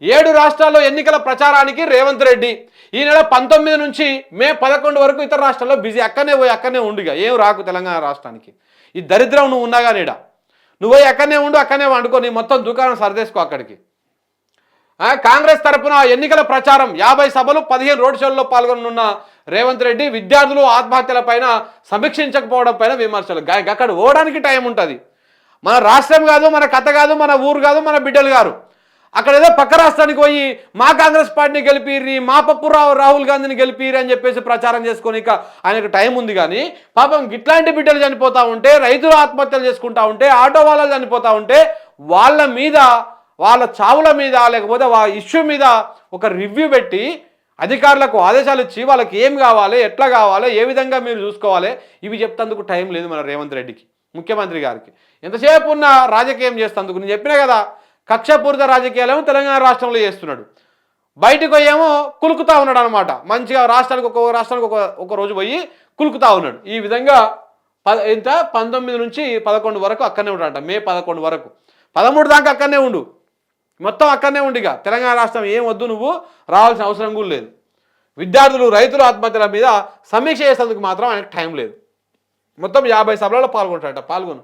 ఏడు రాష్ట్రాల్లో ఎన్నికల ప్రచారానికి రేవంత్ రెడ్డి. ఈ నెల పంతొమ్మిది నుంచి మే పదకొండు వరకు ఇతర రాష్ట్రాల్లో బిజీ అక్కనే పోయి అక్కనే ఉండిగా. ఏం రాకు తెలంగాణ రాష్ట్రానికి. ఈ దరిద్రం నువ్వు ఉన్నాగా నీడ. నువ్వు పోయి అక్కనే ఉండు అక్కనే వండుకో నీ మొత్తం దుకాణం సరిదేసుకో అక్కడికి. కాంగ్రెస్ తరపున ఎన్నికల ప్రచారం యాభై సభలు పదిహేను రోడ్ షోల్లో పాల్గొనున్న రేవంత్ రెడ్డి విద్యార్థులు ఆత్మహత్యల పైన సమీక్షించకపోవడం పైన విమర్శలు. అక్కడ ఓడానికి టైం ఉంటుంది. మన రాష్ట్రం కాదు మన కథ కాదు మన ఊరు కాదు మన బిడ్డలు గారు అక్కడ ఏదో పక్క రాష్ట్రానికి పోయి మా కాంగ్రెస్ పార్టీని గెలిపిర్రి మా పప్పు రాహుల్ గాంధీని గెలిపిర్రి అని చెప్పేసి ప్రచారం చేసుకొని ఇక ఆయనకు టైం ఉంది కానీ పాపం ఇట్లాంటి బిడ్డలు చనిపోతూ ఉంటే రైతులు ఆత్మహత్యలు చేసుకుంటా ఉంటే ఆటో వాళ్ళు చనిపోతూ ఉంటే వాళ్ళ మీద వాళ్ళ చావుల మీద లేకపోతే వాళ్ళ ఇష్యూ మీద ఒక రివ్యూ పెట్టి అధికారులకు ఆదేశాలు ఇచ్చి వాళ్ళకి ఏం కావాలి ఎట్లా కావాలి ఏ విధంగా మీరు చూసుకోవాలి ఇవి చెప్తందుకు టైం లేదు మన రేవంత్ రెడ్డికి ముఖ్యమంత్రి గారికి. ఎంతసేపు ఉన్న రాజకీయం చేస్తందుకు. నేను చెప్పినా కదా కక్షపూరిత రాజకీయాలేమో తెలంగాణ రాష్ట్రంలో చేస్తున్నాడు. బయటకు పోయేమో కులుకుతా ఉన్నాడు అనమాట మంచిగా రాష్ట్రానికి ఒక్కొక్క రాష్ట్రానికి ఒక ఒక రోజు పోయి కులుకుతా ఉన్నాడు. ఈ విధంగా ప ఎంత? పంతొమ్మిది నుంచి పదకొండు వరకు అక్కడనే ఉంటాడంట మే పదకొండు వరకు. పదమూడు దాకా అక్కడనే ఉండు. మొత్తం అక్కడనే ఉండిగా తెలంగాణ రాష్ట్రం ఏం వద్దు నువ్వు? రావాల్సిన అవసరం కూడా లేదు. విద్యార్థులు రైతులు ఆత్మహత్యల మీద సమీక్ష చేసేందుకు మాత్రం ఆయనకు టైం లేదు. మొత్తం యాభై సభలలో పాల్గొంటాడట. పాల్గొను.